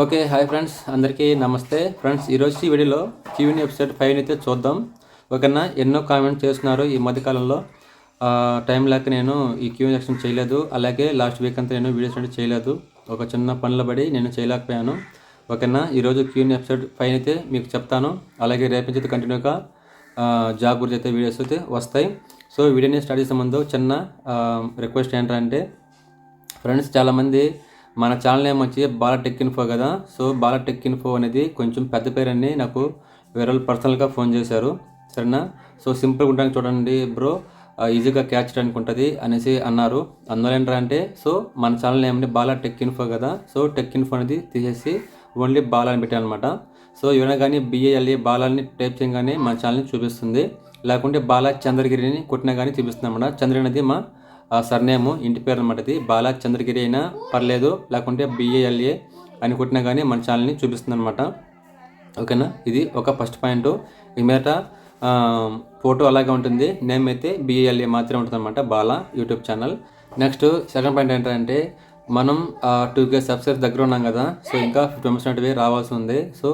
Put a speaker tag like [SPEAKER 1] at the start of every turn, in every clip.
[SPEAKER 1] Okay hi friends. అందరికీ నమస్తే. Friends ఈరోజు ఈ వీడియోలో క్యూని ఎపిసోడ్ ఫైవ్ అయితే చూద్దాం. ఓకేనా? ఎన్నో కామెంట్ చేస్తున్నారు ఈ మధ్యకాలంలో టైం లేక నేను ఈ క్యూని సెక్షన్ చేయలేదు. అలాగే లాస్ట్ వీక్ అంతా నేను వీడియోస్ అంటే చేయలేదు. ఒక చిన్న పనుల పడి నేను చేయలేకపోయాను. ఓకేనా? ఈరోజు క్యూని ఎపిసోడ్ ఫైవ్ అయితే మీకు చెప్తాను. అలాగే రేపు నుంచి అయితే కంటిన్యూగా జాబ్ గురించి అయితే వీడియోస్ అయితే వస్తాయి. సో వీడియోని స్టార్ట్ చేసే ముందు చిన్న రిక్వెస్ట్ ఏంటంటే ఫ్రెండ్స్ చాలామంది మన ఛానల్ నేమ్ వచ్చి బాల టెక్ ఇన్ఫో కదా. సో బాల టెక్ ఇన్ఫో అనేది కొంచెం పెద్ద పేరని నాకు వేరే వాళ్ళు పర్సనల్గా ఫోన్ చేశారు. సరేనా? సో సింపుల్గా ఉండడానికి చూడండి బ్రో ఈజీగా క్యాచ్ చేయడానికి ఉంటుంది అనేసి అన్నారు. అందువల్ల ఏంటంటే సో మన ఛానల్ నేమ్ని బాలా టెక్ ఇన్ఫో కదా. సో టెక్ ఇన్ఫో అనేది తీసేసి ఓన్లీ బాలా అని పెట్టాను అనమాట సో ఎవరైనా కానీ బిఏఎల్ఏ బాలాని టైప్ చేయగానే మన ఛానల్ని చూపిస్తుంది. లేకుంటే బాలా చంద్రగిరిని కొట్టినా కానీ చూపిస్తుంది అనమాట చంద్రగిరి అనేది మా సర్నేము ఇంటి పేరు అనమాట ఇది బాలా చంద్రగిరి అయినా పర్లేదు లేకుంటే బిఏఎల్ఏ అని కొట్టినా కానీ మన ఛానల్ని చూపిస్తుంది అనమాట ఓకేనా? ఇది ఒక ఫస్ట్ పాయింట్ ఈ మీద ఫోటో అలాగే ఉంటుంది. నేమ్ అయితే బిఏఎల్ఏ మాత్రమే ఉంటుంది అనమాట Bala YouTube channel next second point ఏంటంటే మనం టూ కే సబ్స్క్రైబ్ దగ్గర ఉన్నాం కదా సో ఇంకా ఫిఫ్టీ మెంబర్స్ అనేవి రావాల్సి ఉంది. సో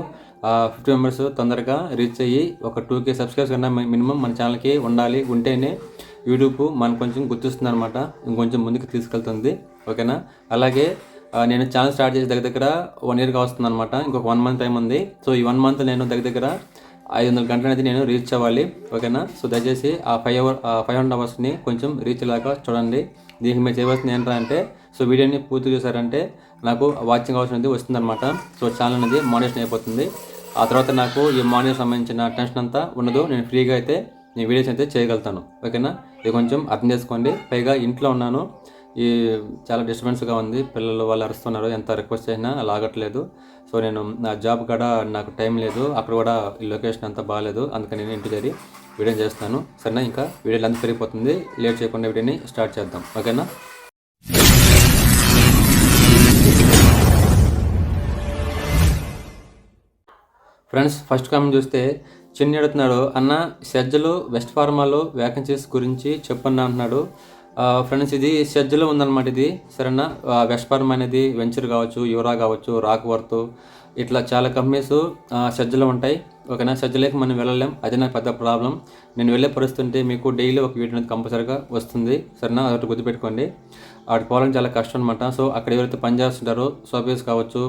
[SPEAKER 1] ఫిఫ్టీ మెంబర్స్ తొందరగా రీచ్ అయ్యి ఒక టూ కే సబ్స్క్రైబ్స్ కన్నా మినిమం మన ఛానల్కి ఉండాలి ఉంటేనే యూట్యూబ్ మనం కొంచెం గుర్తిస్తుంది అనమాట ఇంకొంచెం ముందుకు తీసుకెళ్తుంది. ఓకేనా? అలాగే నేను ఛానల్ స్టార్ట్ చేసి దగ్గర దగ్గర వన్ ఇయర్గా వస్తుంది అనమాట ఇంకొక వన్ మంత్ టైం ఉంది. సో ఈ వన్ మంత్ నేను దగ్గర దగ్గర ఐదు వందల గంటలు అనేది నేను రీచ్ అవ్వాలి. ఓకేనా? సో దయచేసి ఆ ఫైవ్ అవర్ ఫైవ్ హండ్రెడ్ అవర్స్ని కొంచెం రీచ్ లాగా చూడండి. దీనికి మీరు చేయవలసింది ఏంటంటే సో వీడియోని పూర్తి చేశారంటే నాకు వాచింగ్ అవర్స్ అనేది వస్తుందన్నమాట. సో ఛానల్ అనేది మానిటేషన్ అయిపోతుంది. ఆ తర్వాత నాకు ఈ మార్నింగ్ సంబంధించిన టెన్షన్ అంతా ఉండదు. నేను ఫ్రీగా అయితే నేను వీడియోస్ అయితే చేయగలుగుతాను. ఓకేనా? ఇది కొంచెం అర్థం చేసుకోండి. పైగా ఇంట్లో ఉన్నాను. ఈ చాలా డిస్టర్బెన్స్గా ఉంది. పిల్లలు వాళ్ళు అరుస్తున్నారు. ఎంత రిక్వెస్ట్ చేసినా అలా ఆగట్లేదు సో నేను నా జాబ్ కాడ నాకు టైం లేదు. అక్కడ కూడా ఈ లొకేషన్ అంతా బాగాలేదు అందుకని నేను ఇంటికి వెళ్ళి వీడియో చేస్తాను సరేనా? ఇంకా వీడియోలు అంతా పెరిగిపోతుంది. లేట్ చేయకుండా వీడియోని స్టార్ట్ చేద్దాం. ఓకేనా? ఫ్రెండ్స్ ఫస్ట్ కామెంట్ చూస్తే చిన్న అడుగుతున్నాడు అన్న సెజ్జలు వెస్ట్ ఫార్మాలో వేకెన్సీస్ గురించి చెప్పన్న అంటున్నాడు. ఫ్రెండ్స్ ఇది సెజ్జలో ఉందన్నమాట ఇది. సరేనా? వెస్ట్ ఫార్మ్ అనేది వెంచర్ కావచ్చు యూరా కావచ్చు రాక్ వర్త్ ఇట్లా చాలా కంపెనీస్ సెజ్జలో ఉంటాయి. ఓకేనా? సెజ్జలేక మనం వెళ్ళలేం. అది నాకు పెద్ద ప్రాబ్లం నేను వెళ్ళే పరిస్థితి ఉంటే మీకు డైలీ ఒక వీడియో అనేది కంపల్సరీగా వస్తుంది. సరేనా? అదొకటి గుర్తుపెట్టుకోండి. అక్కడికి పోవాలని చాలా కష్టం అనమాట సో అక్కడ ఎవరైతే పని చేస్తుంటారో సోఫీస్ కావచ్చు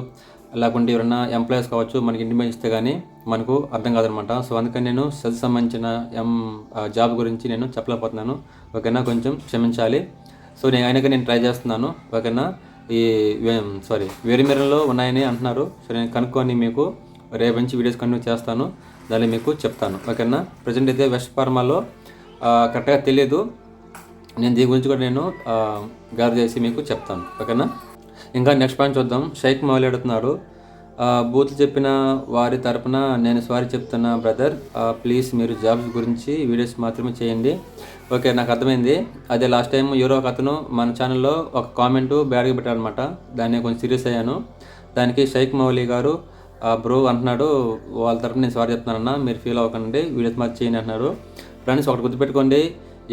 [SPEAKER 1] లేకుంటే ఎవరైనా ఎంప్లాయీస్ కావచ్చు మనకి ఇంటిమేషన్ ఇస్తే కానీ మనకు అర్థం కాదనమాట. సో అందుకని నేను సెల్స్ సంబంధించిన ఎం జాబ్ గురించి నేను చెప్పలేకపోతున్నాను. ఓకేనా? కొంచెం క్షమించాలి. సో నేను అయినాక నేను ట్రై చేస్తున్నాను. ఓకేనా? ఈ సారీ వేరే మేరలో ఉన్నాయని అంటున్నారు. సో నేను కనుక్కొని మీకు రేపు నుంచి వీడియోస్ కంటిన్యూ చేస్తాను. దాన్ని మీకు చెప్తాను. ఓకేనా? ప్రజెంట్ అయితే వెస్ట్ ఫార్మాలో కరెక్ట్గా తెలియదు నేను దీని గురించి కూడా నేను గారు చేసి మీకు చెప్తాను. ఓకేనా? ఇంకా నెక్స్ట్ పాయింట్ చూద్దాం. షైక్ మౌలి అడుగుతున్నాడు ఆ, చెప్పిన వారి తరపున నేను సారీ చెప్తున్నా బ్రదర్. ప్లీజ్ మీరు జాబ్స్ గురించి వీడియోస్ మాత్రమే చేయండి. ఓకే నాకు అర్థమైంది. అదే లాస్ట్ టైం ఎవరో ఒక అతను మన ఛానల్లో ఒక కామెంటు బ్యాడ్గా పెట్టారనమాట దాన్ని కొంచెం సీరియస్ అయ్యాను. దానికి షైక్ మౌలి గారు బ్రో అంటున్నాడు వాళ్ళ తరపున నేను సారీ చెప్తున్నానన్నా మీరు ఫీల్ అవ్వకండి వీడియోస్ మాత్రం చేయండి అంటున్నారు. ఫ్రెండ్స్ ఒకటి గుర్తుపెట్టుకోండి.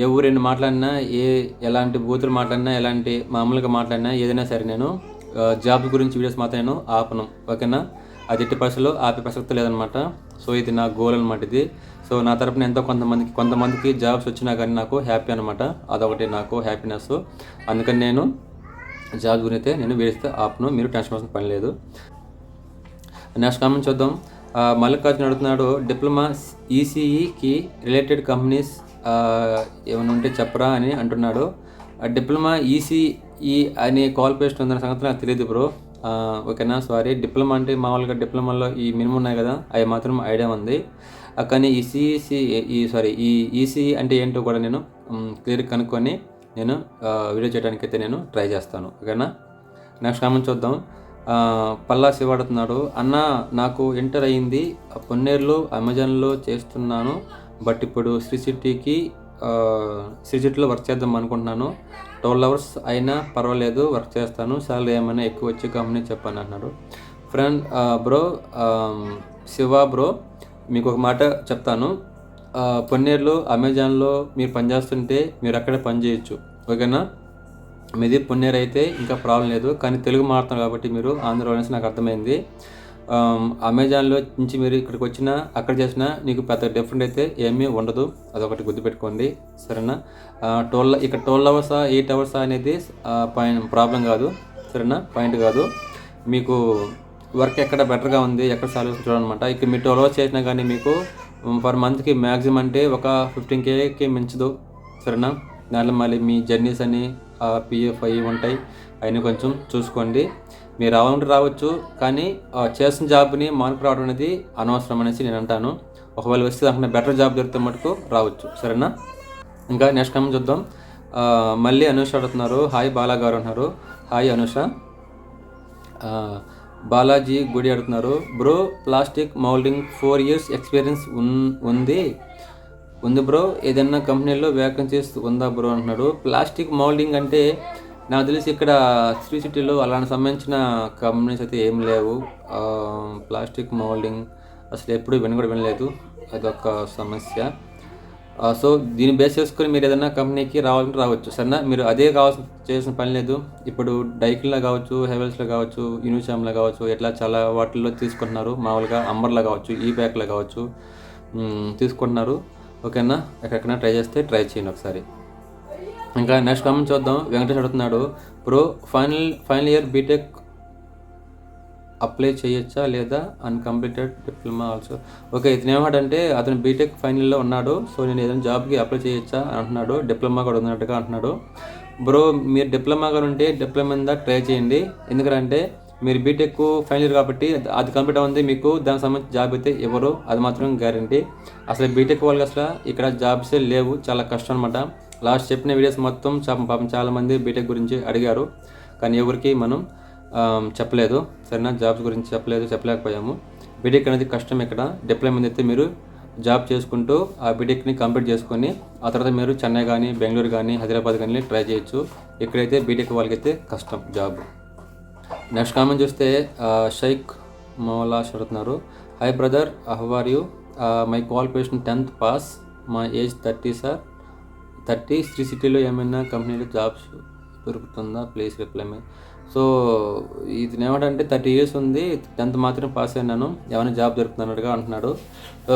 [SPEAKER 1] ఎవరైనా మాట్లాడినా ఏ ఎలాంటి బూతులు మాట్లాడినా ఎలాంటి మామూలుగా మాట్లాడినా ఏదైనా సరే నేను జాబ్ గురించి వీడియోస్ మాత్రం నేను ఆపను. ఓకేనా? అది ఎట్టి పరిస్థితుల్లో ఆపే ప్రసక్తి లేదనమాట. సో ఇది నా గోల్ అనమాట ఇది. సో నా తరపున ఎంతో కొంతమందికి కొంతమందికి జాబ్స్ వచ్చినా కానీ నాకు హ్యాపీ అనమాట అదొకటి నాకు హ్యాపీనెస్. అందుకని నేను జాబ్ గురించి అయితే నేను వేస్తే ఆపను. మీరు టెన్షన్ పడాల్సిన పని లేదు. నెక్స్ట్ కామెంట్ చూద్దాం. మల్లికార్జున అడుగుతున్నాడు డిప్లొమా ఈసీఈకి రిలేటెడ్ కంపెనీస్ ఏమైనా ఉంటే చెప్పరా అని అంటున్నాడు. డిప్లొమా ఈసీఈ అనే క్వాలిఫికేషన్ ఉందన్న సంగతి నాకు తెలియదు బ్రో. ఓకేనా? సారీ డిప్లొమా అంటే మామూలుగా డిప్లొమాలో ఈ మినిమం ఉన్నాయి కదా అవి మాత్రం ఐడియా ఉంది. కానీ ఈ సిఈసి ఈ సారీ ఈ ఈసీఈ అంటే ఏంటో కూడా నేను క్లియర్ కనుక్కొని నేను వీడియో చేయడానికి అయితే నేను ట్రై చేస్తాను. ఓకేనా? నెక్స్ట్ కామెంట్ చూద్దాం. పల్లా శివాడుతున్నాడు. అన్న నాకు ఎంటర్ అయ్యింది పొన్నేరులో అమెజాన్లో చేస్తున్నాను. బట్ ఇప్పుడు శ్రీ సిటీకి శ్రీ సిటీలో వర్క్ చేద్దాం అనుకుంటున్నాను. ట్వెల్వ్ అవర్స్ అయినా పర్వాలేదు వర్క్ చేస్తాను. సాలరీ ఏమైనా ఎక్కువ వచ్చే కంపెనీ చెప్పాను అన్నారు. ఫ్రెండ్ బ్రో శివ బ్రో మీకు ఒక మాట చెప్తాను. ఆ, పొన్నేరులో అమెజాన్లో మీరు పనిచేస్తుంటే మీరు అక్కడే పని చేయొచ్చు. ఓకేనా? మీది పొన్నేరు అయితే ఇంకా ప్రాబ్లం లేదు. కానీ తెలుగు మాట్లాడతాం కాబట్టి మీరు ఆంధ్ర అనేసి నాకు అర్థమైంది. అమెజాన్లో నుంచి మీరు ఇక్కడికి వచ్చినా అక్కడ చేసినా నీకు పెద్ద డిఫరెంట్ అయితే ఏమీ ఉండదు. అదొకటి గుర్తుపెట్టుకోండి. సరేనా? టోల్ ఇక్కడ ట్వెల్వ్ అవర్సా ఎయిట్ అవర్సా అనేది పాయింట్ ప్రాబ్లం కాదు. సరేనా? పాయింట్ కాదు. మీకు వర్క్ ఎక్కడ బెటర్గా ఉంది ఎక్కడ సాల్వ్ చూడాలన్నమాట. ఇక్కడ మీరు ట్వెల్వ్ అవర్స్ చేసినా కానీ మీకు పర్ మంత్కి మ్యాక్సిమం అంటే ఒక ఫిఫ్టీన్ కేకి మించదు. సరేనా? దాంట్లో మళ్ళీ మీ జర్నీస్ అని పిఎఫ్ అవి ఉంటాయి. అవన్నీ కొంచెం చూసుకోండి. మీరు రావాలంటే రావచ్చు కానీ చేసిన జాబ్ని మానుకు రావడం అనేది అనవసరం అనేసి నేను అంటాను. ఒకవేళ వస్తే దాంట్లో బెటర్ జాబ్ దొరికితే మటుకు రావచ్చు. సరేనా? ఇంకా నెక్స్ట్ టైం చూద్దాం. మళ్ళీ అనుష అడుగుతున్నారు హాయ్ బాలా గారు అంటున్నారు హాయ్ అనుష. బాలాజీ గుడి అడుగుతున్నారు. Bro plastic moulding four years experience ఉన్ ఉంది. ఉంది బ్రో ఏదైనా కంపెనీలో వ్యాకెన్సీస్ ఉందా బ్రో అంటున్నాడు. ప్లాస్టిక్ మౌల్డింగ్ అంటే నాకు తెలిసి ఇక్కడ శ్రీ సిటీలో అలాంటి సంబంధించిన కంపెనీస్ అయితే ఏం లేవు. ప్లాస్టిక్ మౌల్డింగ్ అసలు ఎప్పుడు విని కూడా వినలేదు. అదొక సమస్య. సో దీన్ని బేస్ చేసుకొని మీరు ఏదైనా కంపెనీకి రావాలంటే రావచ్చు. సరేనా? మీరు అదే కావాల్సిన చేసిన పని లేదు. ఇప్పుడు డైకిల్లో కావచ్చు హెవెల్స్లో కావచ్చు యూనిషామ్లో కావచ్చు ఇట్లా చాలా వాటిల్లో తీసుకుంటున్నారు. మామూలుగా అంబర్లో కావచ్చు ఈ ప్యాక్లో కావచ్చు తీసుకుంటున్నారు. ఓకేనా? ఎక్కడికైనా ట్రై చేస్తే ట్రై చేయండి ఒకసారి. ఇంకా నెక్స్ట్ కామెంట్ చూద్దాం. వెంకటేష్ అడుగుతున్నాడు bro final final year BTech apply చేయొచ్చా లేదా? అన్కంప్లీటెడ్ డిప్లొమా ఆల్సో ఓకే ఇతను ఏమంటే అతను బీటెక్ ఫైనల్లో ఉన్నాడు సో నేను ఏదైనా జాబ్కి అప్లై చేయొచ్చా? అని అంటున్నాడు. డిప్లొమా కూడా ఉన్నట్టుగా అంటున్నాడు. బ్రో మీరు డిప్లొమా కూడా ఉంటే డిప్లొమా మీద ట్రై చేయండి. ఎందుకంటే మీరు బీటెక్ ఫైనల్ ఇయర్ కాబట్టి అది కంప్లీట్ అవుతుంది మీకు దానికి సంబంధించి జాబ్ అయితే ఎవరు అది మాత్రం గ్యారంటీ అసలు బీటెక్ వాళ్ళకి అసలు ఇక్కడ జాబ్సే లేవు. చాలా కష్టం అనమాట లాస్ట్ చెప్పిన వీడియోస్ మొత్తం పాపం చాలామంది బీటెక్ గురించి అడిగారు. కానీ ఎవరికి మనం చెప్పలేదు. సరేనా? జాబ్స్ గురించి చెప్పలేదు చెప్పలేకపోయాము. బీటెక్ అనేది కష్టం ఇక్కడ. డిప్లొమా అయితే మీరు జాబ్ చేసుకుంటూ ఆ బీటెక్ని కంప్లీట్ చేసుకొని ఆ తర్వాత మీరు చెన్నై కానీ బెంగళూరు కానీ హైదరాబాద్ కానీ ట్రై చేయొచ్చు. ఇక్కడైతే బీటెక్ వాళ్ళకైతే కష్టం జాబ్. నెక్స్ట్ కామెంట్ చూస్తే షైక్ మౌలా అడుగుతున్నారు hi brother how are you my qualification tenth pass మా age thirty sir thirty three సిటీలో ఏమైనా కంపెనీలో జాబ్స్ దొరుకుతుందా? ప్లేస్ రిప్లైమే సో ఇది ఏమంటే థర్టీ ఇయర్స్ ఉంది టెన్త్ మాత్రం పాస్ అయినాను ఏమైనా జాబ్ దొరుకుతున్నట్టుగా అంటున్నాడు.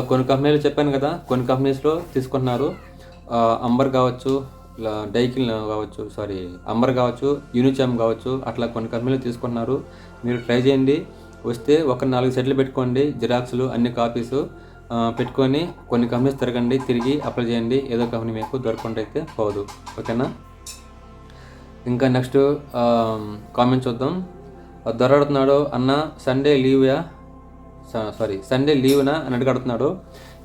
[SPEAKER 1] కొన్ని కంపెనీలు చెప్పాను కదా కొన్ని కంపెనీస్లో తీసుకుంటున్నారు. అంబర్ కావచ్చు ఇలా డైకిల్ కావచ్చు సారీ అంబర్ కావచ్చు యూనిచామ్ కావచ్చు అట్లా కొన్ని కంపెనీలు తీసుకుంటున్నారు. మీరు ట్రై చేయండి వస్తే ఒక నాలుగు సెట్లు పెట్టుకోండి జిరాక్స్లు అన్ని కాపీస్. పెట్టుకొని కొన్ని కంపెనీస్ తిరగండి తిరిగి అప్లై చేయండి. ఏదో కంపెనీ మీకు దొరకకుండా అయితే పోదు. ఓకేనా? ఇంకా నెక్స్ట్ కామెంట్ చూద్దాం. దొర అడుగుతున్నాడు అన్న సండే లీవ్యా సారీ సండే లీవ్నా అని అడిగి అడుగుతున్నాడు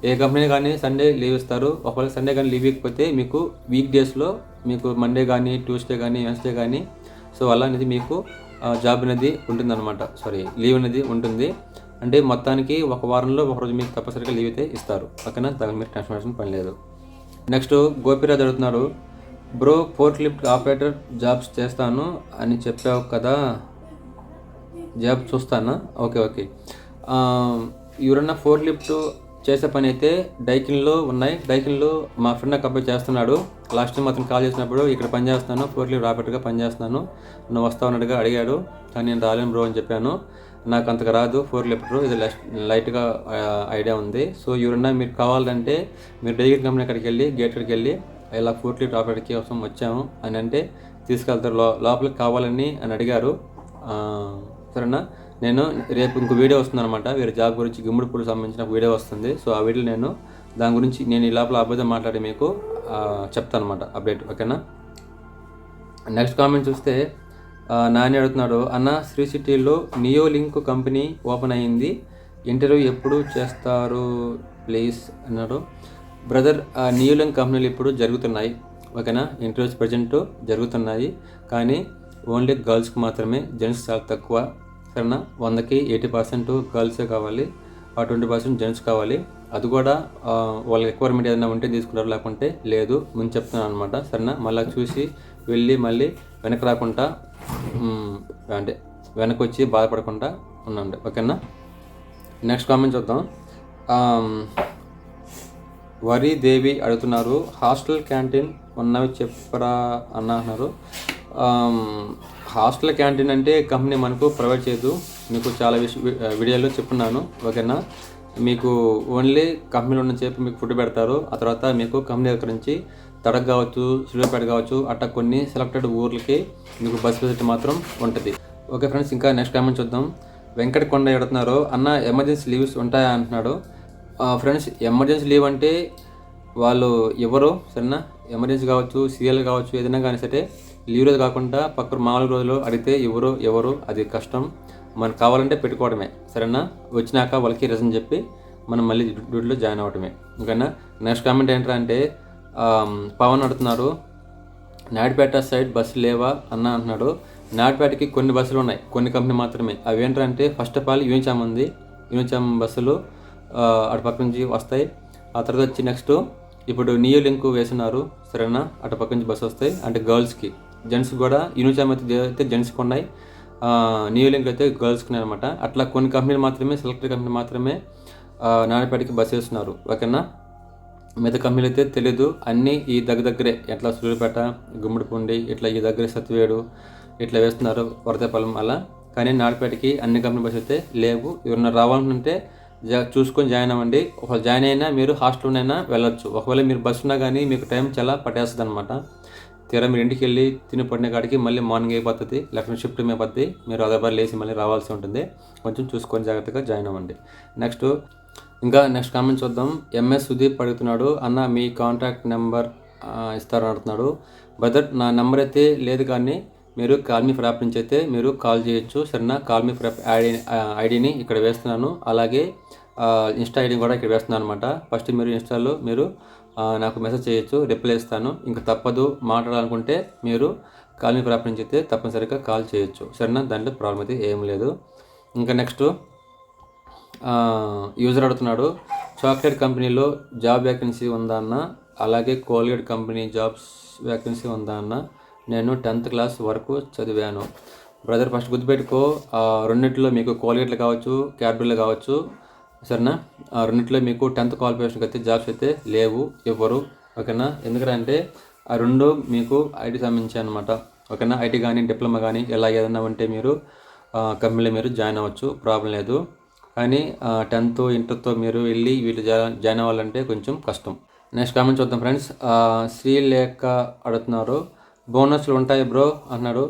[SPEAKER 1] ఏ కంపెనీ కానీ సండే లీవ్ ఇస్తారు. ఒకవేళ సండే కానీ లీవ్ ఇవ్వకపోతే మీకు వీక్ డేస్లో మీకు మండే కానీ ట్యూస్డే కానీ వెన్స్డే కానీ సో అలా అనేది మీకు జాబ్ అనేది ఉంటుందన్నమాట. సారీ లీవ్ అనేది ఉంటుంది. అంటే మొత్తానికి ఒక వారంలో ఒక రోజు మీకు తప్పనిసరిగా లీవ్ అయితే ఇస్తారు. ఓకేనా దానికి మీరు టెన్షన్ పడాల్సిన పని లేదు. నెక్స్ట్ గోపిరాజ్ అడుగుతున్నాడు bro forklift operator jobs చేస్తాను అని చెప్పావు కదా. జాబ్ చూస్తానా? ఓకే ఓకే ఎవరన్నా ఫోర్ లిఫ్ట్ చేసే పని అయితే డైకిన్లో ఉన్నాయి. డైకిన్లో మా ఫ్రెండ్ నాకు అబ్బాయి చేస్తున్నాడు. లాస్ట్ టైం అతను కాల్ చేసినప్పుడు ఇక్కడ పని చేస్తాను ఫోర్ లిఫ్ట్ ఆపరేటర్గా పని చేస్తున్నాను. నువ్వు వస్తావు అన్నట్టుగా అడిగాడు. కానీ నేను రాలేను బ్రో అని చెప్పాను. నాకు అంతగా రాదు ఫోర్ లిఫ్టర్. ఇది లైట్- లైట్గా ఐడియా ఉంది. సో ఎవరన్నా మీరు కావాలంటే మీరు డైకిన్ కంపెనీ అక్కడికి వెళ్ళి గేట్ అక్కడికి వెళ్ళి ఇలా ఫోర్ లిఫ్ట్ ఆపరేటర్కి కోసం వచ్చాము అని అంటే తీసుకెళ్తారు. లో లోపలికి కావాలని అని అడిగారు. సరేనా? నేను రేపు ఇంకో వీడియో వస్తుంది అనమాట వీరి జాబ్ గురించి గుమ్మడి సంబంధించిన ఒక వీడియో వస్తుంది. సో ఆ వీడియో నేను దాని గురించి నేను ఈ లోపల అబద్ధం మాట్లాడి మీకు చెప్తాను అనమాట అప్డేట్ ఓకేనా? నెక్స్ట్ కామెంట్ చూస్తే నాని అడుగుతున్నాడు అన్న శ్రీ సిటీలో నియో లింక్ కంపెనీ ఓపెన్ అయ్యింది ఇంటర్వ్యూ ఎప్పుడు చేస్తారు ప్లీజ్? అన్నాడు. బ్రదర్ నియోలింక్ నియో లింక్ కంపెనీలు ఇప్పుడు జరుగుతున్నాయి ఓకేనా? ఇంటర్వ్యూస్ ప్రజెంట్ జరుగుతున్నాయి కానీ ఓన్లీ గర్ల్స్కి మాత్రమే జెంట్స్ చాలా తక్కువ సరేనా? వందకి ఎయిటీ పర్సెంట్ గర్ల్సే కావాలి ఆ ట్వంటీ పర్సెంట్ జెంట్స్ కావాలి. అది కూడా వాళ్ళ రిక్వైర్మెంట్ ఏదైనా ఉంటే తీసుకుంటారు లేకుంటే లేదు ముందు చెప్తున్నాను అనమాట సరేనా? మళ్ళీ చూసి వెళ్ళి మళ్ళీ వెనక రాకుండా అంటే వెనక్కి వచ్చి బాధపడకుండా ఉండండి ఓకేనా? నెక్స్ట్ కామెంట్ చూద్దాం. వరి దేవి అడుగుతున్నారు హాస్టల్ క్యాంటీన్ ఉన్నవి చెప్పరా? అన్న అన్నారు. హాస్టల్ క్యాంటీన్ అంటే కంపెనీ మనకు ప్రొవైడ్ చేయదు. మీకు చాలా విష వీడియోలో చెప్తున్నాను ఓకేనా? మీకు ఓన్లీ కంపెనీలో ఉన్న చెప్పి మీకు ఫుడ్ పెడతారు. ఆ తర్వాత మీకు కంపెనీ దగ్గర నుంచి తడక్ కావచ్చు సూర్యాపేట కావచ్చు అట్లా కొన్ని సెలెక్టెడ్ ఊర్లకి మీకు బస్ ఫెసిలిటీ మాత్రం ఉంటుంది. ఓకే ఫ్రెండ్స్ ఇంకా నెక్స్ట్ కామెంట్ చూద్దాం. వెంకట కొండ ఎడుతున్నారు అన్న ఎమర్జెన్సీ లీవ్స్ ఉంటాయా? అంటున్నాడు. ఫ్రెండ్స్ ఎమర్జెన్సీ లీవ్ అంటే వాళ్ళు ఎవరు సరేనా? ఎమర్జెన్సీ కావచ్చు సీరియల్ కావచ్చు ఏదైనా కానీ సరే లీవ్ రోజు కాకుండా పక్క మామూలు రోజులు అడిగితే ఎవరు ఎవరు అది కష్టం. మనకు కావాలంటే పెట్టుకోవడమే సరేనా? వచ్చినాక వాళ్ళకి రీజన్ చెప్పి మనం మళ్ళీ డ్యూటీలో జాయిన్ అవ్వడమే. ఓకేనా? నెక్స్ట్ కామెంట్ ఏంటంటే పవన్ అడుగుతున్నారు నాయుడుపేట సైడ్ బస్సు లేవా? అన్న అంటున్నాడు నాయుడుపేటకి కొన్ని బస్సులు ఉన్నాయి కొన్ని కంపెనీ మాత్రమే. అవి ఏంటంటే ఫస్ట్ ఆఫ్ ఆల్ యూనిచామ్ ఉంది. యూనిచామ్ బస్సులు అటుపక్క అటు పక్క నుంచి వస్తాయి. ఆ తర్వాత వచ్చి నెక్స్ట్ ఇప్పుడు నియో లింక్ వేస్తున్నారు సరేనా? అటు పక్క నుంచి బస్సు వస్తాయి అంటే గర్ల్స్కి. జెంట్స్ కూడా యూనిచామ్ అయితే అయితే జెంట్స్కి ఉన్నాయి. నియో లింక్ అయితే గర్ల్స్కి ఉన్నాయి అనమాట అట్లా కొన్ని కంపెనీలు మాత్రమే సెలెక్టెడ్ కంపెనీ మాత్రమే నాయుడుపేటకి బస్సు వేస్తున్నారు. ఓకేనా? మిగతా కంపెనీలు అయితే తెలీదు. అన్నీ ఈ దగ్గర దగ్గరే. ఎట్లా సూర్యపేట గుమ్మడిపూండి ఇట్లా ఈ దగ్గర సత్వేడు ఇట్లా వేస్తున్నారు వరదపాలెం అలా. కానీ నాడుపేటకి అన్ని కంపెనీ బస్సు అయితే లేవు. ఎవరన్నా రావాలనుకుంటే జా చూసుకొని జాయిన్ అవ్వండి. ఒకవేళ జాయిన్ అయినా మీరు హాస్టల్లోనైనా వెళ్ళొచ్చు. ఒకవేళ మీరు బస్సు ఉన్నా కానీ మీకు టైం చాలా పట్టేస్తుంది అనమాట తీరా మీరు ఇంటికి వెళ్ళి తిని పడిన కాడికి మళ్ళీ మార్నింగ్ అయిపోతుంది. లెఫ్ట్ షిఫ్ట్ అయిపోతుంది. మీరు అదే లేచి మళ్ళీ రావాల్సి ఉంటుంది. కొంచెం చూసుకొని జాగ్రత్తగా జాయిన్ అవ్వండి. నెక్స్ట్ ఇంకా నెక్స్ట్ కామెంట్ చూద్దాం. ఎంఎస్ సుదీప్ అడుగుతున్నాడు అన్న మీ కాంటాక్ట్ నెంబర్ ఇస్తారని అడుగుతున్నాడు బ్రదర్ నా నెంబర్ అయితే లేదు కానీ మీరు కాల్ మీ యాప్ నుంచి అయితే మీరు కాల్ చేయొచ్చు. సరేనా? కాల్ మీ ఫ్రాప్ ఐడి ఐడిని ఇక్కడ వేస్తున్నాను. అలాగే ఇన్స్టా ఐడిని కూడా ఇక్కడ వేస్తున్నాను అనమాట ఫస్ట్ మీరు ఇన్స్టాలో మీరు నాకు మెసేజ్ చేయొచ్చు రిప్లై ఇస్తాను. ఇంకా తప్పదు మాట్లాడాలనుకుంటే మీరు కాల్ మీ యాప్ నుంచి అయితే తప్పనిసరిగా కాల్ చేయొచ్చు. సరేనా? దాంట్లో ప్రాబ్లం అయితే ఏం లేదు. ఇంకా నెక్స్ట్ యూజర్ అడుగుతున్నాడు చాక్లెట్ కంపెనీలో జాబ్ వేకెన్సీ ఉందా అన్న? అలాగే కోల్గేట్ కంపెనీ జాబ్స్ వేకెన్సీ ఉందా అన్న? నేను టెన్త్ క్లాస్ వరకు చదివాను. బ్రదర్ ఫస్ట్ గుర్తుపెట్టుకో ఆ, మీకు కోల్గేట్లు కావచ్చు క్యాడ్బరీలు కావచ్చు సరేనా? ఆ మీకు టెన్త్ క్వాలిఫికేషన్కి అయితే జాబ్స్ అయితే లేవు ఇవ్వరు ఓకేనా? ఎందుకంటే ఆ రెండు మీకు ఐటీ సంబంధించి అనమాట ఓకేనా? ఐటీ కానీ డిప్లొమా కానీ ఇలా ఏదైనా ఉంటే మీరు కంపెనీలో మీరు జాయిన్ అవ్వచ్చు ప్రాబ్లం లేదు. కానీ టెన్త్ ఇంటర్తో మీరు వెళ్ళి వీళ్ళు జాయిన్ అవ్వాలంటే కొంచెం కష్టం. నెక్స్ట్ కామెంట్ చూద్దాం ఫ్రెండ్స్. శ్రీలేఖ అడుగుతున్నారు. బోనస్లు ఉంటాయి బ్రో అన్నాడు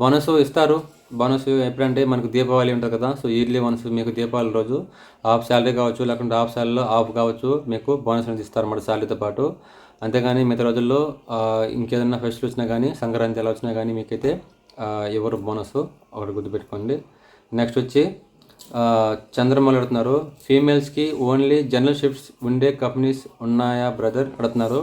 [SPEAKER 1] బోనస్ ఇస్తారు. బోనస్ ఎప్పుడంటే మనకు దీపావళి ఉంటుంది కదా సో ఇయర్లీ వన్స్ మీకు దీపావళి రోజు హాఫ్ శాలరీ కావచ్చు లేకుంటే హాఫ్ శాలరీలో హాఫ్ కావచ్చు మీకు బోనస్ అనేది ఇస్తారు అన్నమాట శాలరీతో పాటు. అంతేగాని మిగతా రోజుల్లో ఇంకేదన్నా ఇంకేదైనా ఫెస్టివల్ వచ్చినా కానీ సంక్రాంతి ఎలా వచ్చినా కానీ మీకైతే ఎవరు బోనస్ ఒకటి గుర్తుపెట్టుకోండి. నెక్స్ట్ వచ్చి చంద్రమౌళి అడుగుతున్నారు ఫీమేల్స్కి ఓన్లీ జనరల్ షిఫ్ట్స్ ఉండే కంపెనీస్ ఉన్నాయా బ్రదర్ అడుగుతున్నారు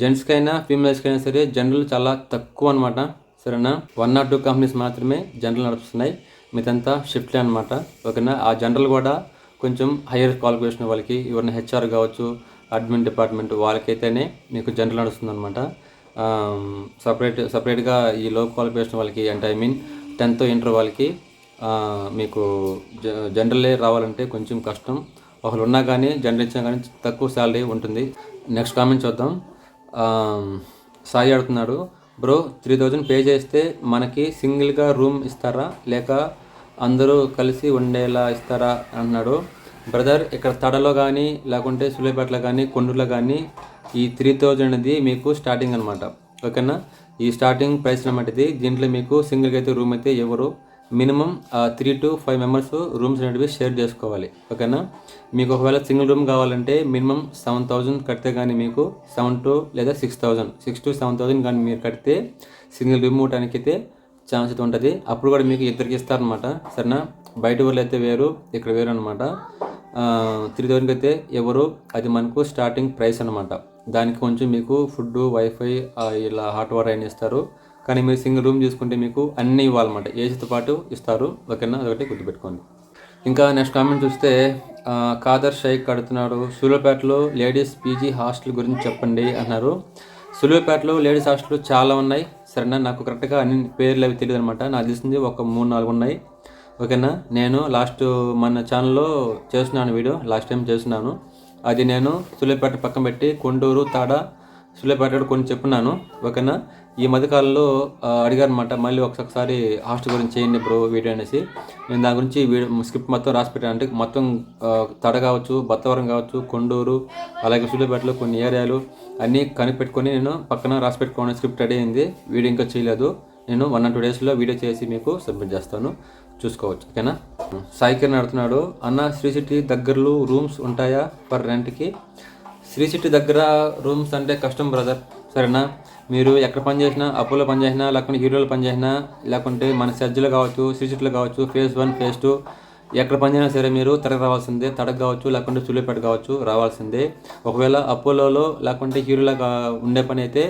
[SPEAKER 1] జెంట్స్కైనా ఫీమేల్స్కైనా సరే జనరల్ చాలా తక్కువ అనమాట సరేనా? వన్ ఆర్ టూ కంపెనీస్ మాత్రమే జనరల్ నడుస్తున్నాయి. మిగతంతా షిఫ్ట్లే అనమాట ఓకేనా? ఆ జనరల్ కూడా కొంచెం హయ్యర్ క్వాలిఫికేషన్ వాళ్ళకి ఎవరైనా హెచ్ఆర్ కావచ్చు అడ్మిన్ డిపార్ట్మెంట్ వాళ్ళకైతేనే మీకు జనరల్ నడుస్తుంది అనమాట సపరేట్ సపరేట్గా ఈ లో క్వాలిఫికేషన్ వాళ్ళకి అంటే ఐ మీన్ టెన్త్ ఇంటర్ వాళ్ళకి మీకు జ జనరలే రావాలంటే కొంచెం కష్టం. ఒకరు ఉన్నా కానీ జనరల్ ఇచ్చినా కానీ తక్కువ శాలరీ ఉంటుంది. నెక్స్ట్ కామెంట్ చూద్దాం. సాయి అడుగుతున్నాడు బ్రో త్రీ థౌజండ్ పే చేస్తే మనకి సింగిల్గా రూమ్ ఇస్తారా? లేక అందరూ కలిసి ఉండేలా ఇస్తారా? అన్నాడు బ్రదర్ ఇక్కడ తడలో కానీ లేకుంటే సులేపేటలో కానీ కొండూరులో కానీ ఈ త్రీ థౌజండ్ అనేది మీకు స్టార్టింగ్ అనమాట ఓకేనా? ఈ స్టార్టింగ్ ప్రైస్ అనమాట దీంట్లో మీకు సింగిల్గా అయితే రూమ్ అయితే ఎవరు minimum three to five members rooms అనేటివి షేర్ చేసుకోవాలి. ఓకేనా? మీకు ఒకవేళ సింగిల్ రూమ్ కావాలంటే మినిమం సెవెన్ థౌజండ్ కడితే కానీ మీకు సెవెన్ టు లేదా six thousand six to seven thousand కానీ మీరు కడితే సింగిల్ రూమ్ ఇవ్వడానికి అయితే ఛాన్స్ అయితే ఉంటుంది. అప్పుడు కూడా మీకు ఇద్దరికి ఇస్తారనమాట సరేనా? బయట ఊళ్ళు అయితే వేరు ఇక్కడ వేరు అనమాట త్రీ థౌజండ్కి అయితే ఎవరు అది మనకు స్టార్టింగ్ ప్రైస్ అనమాట దానికి కొంచెం మీకు ఫుడ్ వైఫై ఇలా హాట్ వాటర్ అయిన ఇస్తారు. కానీ మీరు సింగిల్ రూమ్ తీసుకుంటే మీకు అన్నీ ఇవ్వాలన్నమాట. ఏసీతో పాటు ఇస్తారు ఓకేనా అదొకటి గుర్తుపెట్టుకోండి. ఇంకా నెక్స్ట్ కామెంట్ చూస్తే ఖాదర్ కాదర్ షైక్ కడుతున్నాడు. సూర్యాపేటలో లేడీస్ పీజీ హాస్టల్ గురించి చెప్పండి అన్నారు. సూర్యాపేటలో లేడీస్ హాస్టల్ చాలా ఉన్నాయి. సరేనా? నాకు కరెక్ట్గా అన్ని పేర్లు అవి తెలియదు అనమాట నాకు తెలిసింది ఒక మూడు నాలుగు ఉన్నాయి. ఓకేనా? నేను లాస్ట్ మన ఛానల్లో చేస్తున్నాను వీడియో. లాస్ట్ టైం చేస్తున్నాను. అది నేను సూర్యాపేట పక్కన పెట్టి కొండూరు తాడ సులేపేట కొన్ని చెప్పున్నాను. ఓకేనా? ఈ మధ్యకాలంలో అడిగారు అనమాట మళ్ళీ ఒకసారి హాస్టల్ గురించి చేయండి బ్రో వీడియో అనేసి. నేను దాని గురించి వీడియో స్క్రిప్ట్ మొత్తం రాసి పెట్టాను. అంటే మొత్తం తడ కావచ్చు బత్తవరం కావచ్చు కొండూరు అలాగే సులేపేటలో కొన్ని ఏరియాలు అన్నీ కనిపెట్టుకొని నేను పక్కన రాసి పెట్టుకోవడం స్క్రిప్ట్ రెడీ అయింది. వీడియో ఇంకా చేయలేదు. నేను వన్ ఆర్ టూ డేస్లో వీడియో చేసి మీకు సబ్మిట్ చేస్తాను. చూసుకోవచ్చు ఓకేనా? సాయి కిరణ్ అడుగుతున్నాడు అన్న శ్రీ సిటీ దగ్గరలో రూమ్స్ ఉంటాయా పర్ రెంట్కి? శ్రీ సిటీ దగ్గర రూమ్స్ అంటే కష్టం బ్రదర్. సరేనా? మీరు ఎక్కడ పని చేసినా అపోలో పని చేసినా లేకుంటే హీరోలో పని చేసినా లేకుంటే మన సజ్జలో కావచ్చు శ్రీ కావచ్చు ఫేజ్ వన్ ఫేజ్ టూ ఎక్కడ పనిచేసినా సరే మీరు తడక రావాల్సిందే. తడక కావచ్చు లేకుంటే చుల్లిపేట కావచ్చు రావాల్సిందే. ఒకవేళ అపోలోలో లేకుంటే హీరోలో ఉండే పని అయితే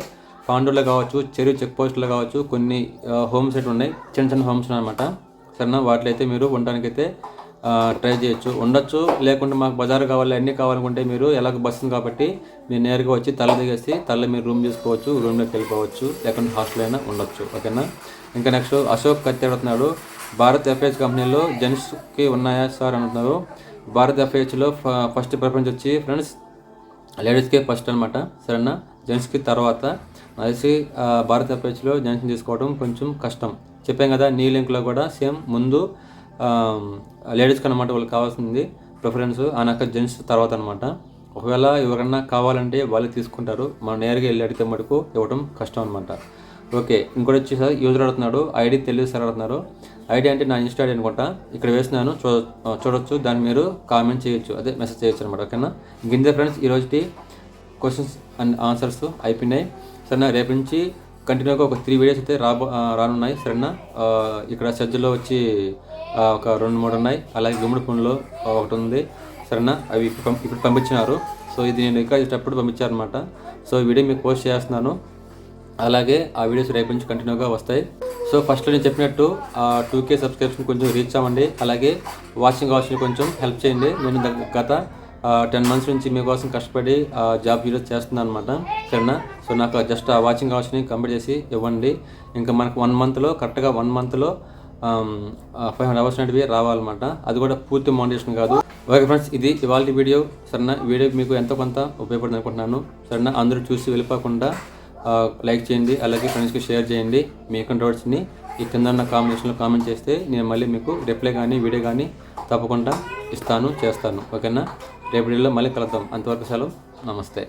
[SPEAKER 1] పాండూర్లో కావచ్చు చెరువు చెక్ పోస్టులో కావచ్చు కొన్ని హోమ్ సెట్ ఉన్నాయి. చిన్న చిన్న హోమ్స్ అనమాట సరేనా? వాటిలో అయితే మీరు ఉండడానికైతే ట్రై చేయొచ్చు. ఉండొచ్చు లేకుంటే మాకు బజార్ కావాలి అన్నీ కావాలనుకుంటే మీరు ఎలాగ బస్సు కాబట్టి మీరు నేరుగా వచ్చి తల దిగేసి తల మీరు రూమ్ తీసుకోవచ్చు రూమ్లోకి వెళ్ళిపోవచ్చు లేకుంటే హాస్టల్ అయినా ఉండొచ్చు. ఓకేనా ఇంకా నెక్స్ట్ అశోక్ కత్తి అడుగుతున్నాడు భారత్ ఎఫ్ఐహెచ్ కంపెనీలో జెంట్స్కి ఉన్నాయా సార్ అంటున్నారు. భారత్ ఎఫ్ఐహెచ్లో ఫస్ట్ ప్రిఫరెన్స్ వచ్చి ఫ్రెండ్స్ లేడీస్కే ఫస్ట్ అనమాట సరేనా జెంట్స్కి తర్వాత. నాకు భారత్ ఎఫ్ఐహెచ్లో జెంట్స్ని తీసుకోవడం కొంచెం కష్టం. చెప్పాం కదా నీ లింక్లో కూడా సేమ్ ముందు లేడీస్కి అనమాట వాళ్ళకి కావాల్సింది ప్రిఫరెన్స్ ఆనాక జెంట్స్ తర్వాత అనమాట ఒకవేళ ఎవరన్నా కావాలంటే వాళ్ళు తీసుకుంటారు. మనం నేరుగా వెళ్ళి అడిగితే మటుకు ఇవ్వడం కష్టం అనమాట ఓకే ఇంకోటి వచ్చేసరి సార్ యూజర్ అడుగుతున్నాడు ఐడి తెలియదు సార్ అడుగుతున్నారు. ఐడి అంటే నా ఇన్స్టా ఐడి అనుకుంటా. ఇక్కడ వేసినాను చూ చూడొచ్చు దాన్ని మీరు కామెంట్ చేయొచ్చు అదే మెసేజ్ చేయొచ్చు అనమాట ఓకేనా? గింజ ఫ్రెండ్స్ ఈరోజుకి క్వశ్చన్స్ అండ్ ఆన్సర్స్ అయిపోయినాయి. సరేనా? రేపు నుంచి కంటిన్యూగా ఒక త్రీ వీడియోస్ అయితే రాబో రానున్నాయి సరేనా? ఇక్కడ సజ్జలో వచ్చి ఒక రెండు మూడు ఉన్నాయి. అలాగే గుమ్మడి పుండ్లో ఒకటి ఉంది. సరేనా? అవి ఇప్పుడు ఇప్పుడు పంపించినారు. సో ఇది నేను ఇంకా ఇష్టప్పుడు పంపించారనమాట సో వీడియో మీకు పోస్ట్ చేస్తున్నాను. అలాగే ఆ వీడియోస్ రేపు నుంచి కంటిన్యూగా వస్తాయి. సో ఫస్ట్ నేను చెప్పినట్టు టూ కే సబ్స్క్రిప్షన్ కొంచెం రీచ్ అవ్వండి. అలాగే వాచింగ్ అవర్స్ని కొంచెం హెల్ప్ చేయండి. నేను గత టెన్ మంత్స్ నుంచి మీకోసం కష్టపడి జాబ్ వీడియోస్ చేస్తున్నాను అనమాట సరేనా? సో నాకు జస్ట్ ఆ వాచింగ్ అవర్స్ని కంప్లీట్ చేసి ఇవ్వండి. ఇంకా మనకు వన్ మంత్లో కరెక్ట్గా వన్ మంత్లో ఫైవ్ హండ్రెడ్ అవర్స్ అనేటివి రావాలన్నమాట. అది కూడా పూర్తి మోనిటేషన్ కాదు. ఓకే ఫ్రెండ్స్ ఇది ఇవాళ వీడియో సరేనా? వీడియో మీకు ఎంతో కొంత ఉపయోగపడుతుంది అనుకుంటున్నాను. సరేనా? అందరూ చూసి వెళ్ళిపోకుండా లైక్ చేయండి. అలాగే ఫ్రెండ్స్కి షేర్ చేయండి. మీ కంట్రోల్స్ని ఈ కింద ఉన్న కాంబినేషన్లో కామెంట్ చేస్తే నేను మళ్ళీ మీకు రిప్లై కానీ వీడియో కానీ తప్పకుండా ఇస్తాను చేస్తాను. ఓకేనా రేపు వీడియోలో మళ్ళీ కలుద్దాం. అంతవరకు సెలవు. నమస్తే.